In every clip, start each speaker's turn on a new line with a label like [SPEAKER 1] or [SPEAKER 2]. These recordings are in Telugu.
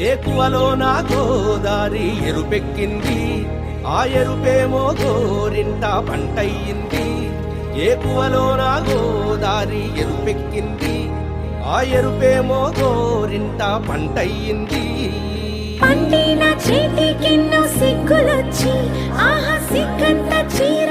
[SPEAKER 1] ఏకువలో నా గోదారి ఎరుపెక్కింది? ఆ ఎరుపేమో గోరింట పంటయ్యింది. ఏకువలో నా గోదారి ఎరుపెక్కింది? ఆ ఎరుపేమో గోరింట పంటయ్యింది.
[SPEAKER 2] పండిన చేతికెన్నో సిగ్గులొచ్చి ఆహా సిగ్గంత చీర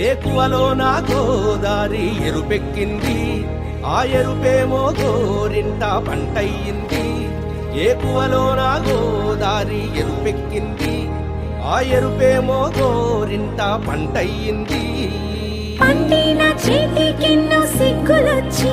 [SPEAKER 1] ఏకువలో నా గోదారి ఎరుపెక్కింది? ఆ ఎరుపేమో గోరింట పంటయ్యింది. ఏకువలో నా గోదారి ఎరుపెక్కింది? ఆ ఎరుపేమో గోరింట పంటయ్యింది.
[SPEAKER 2] పండిన చేతికెన్నో సిగ్గులొచ్చి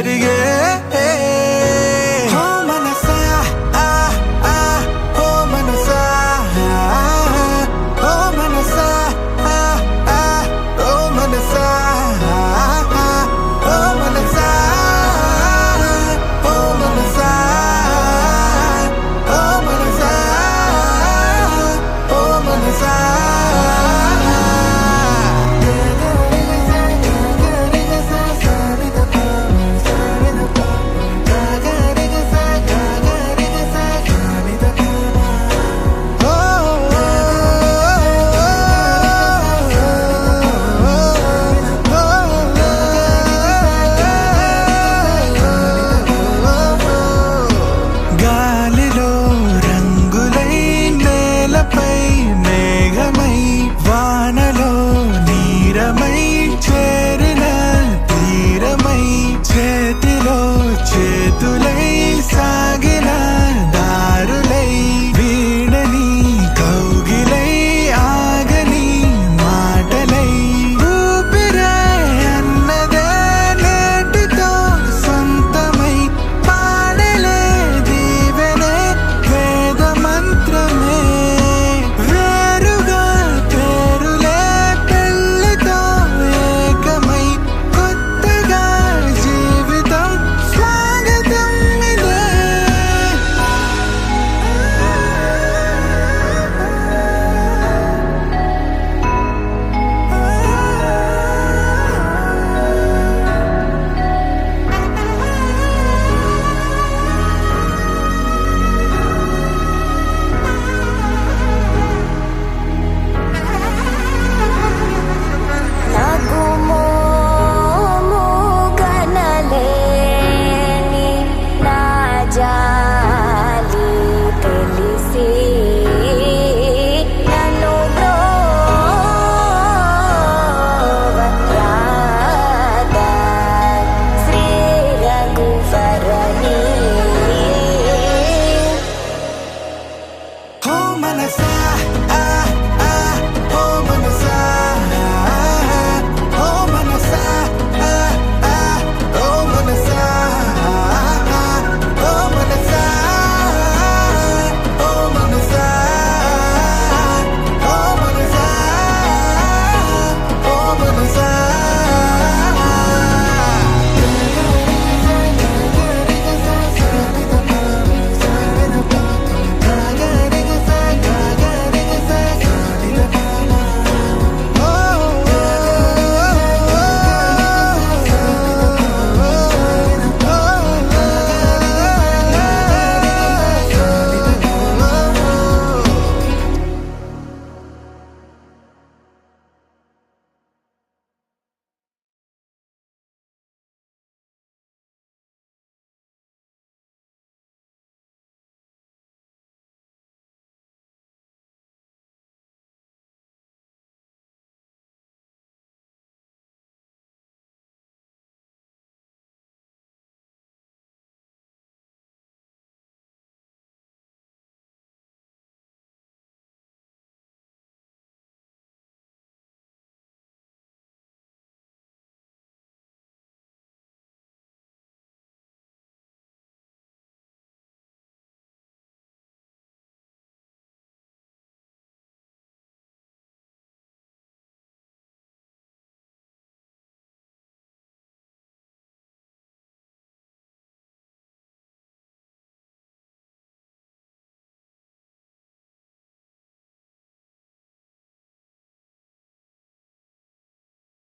[SPEAKER 3] it again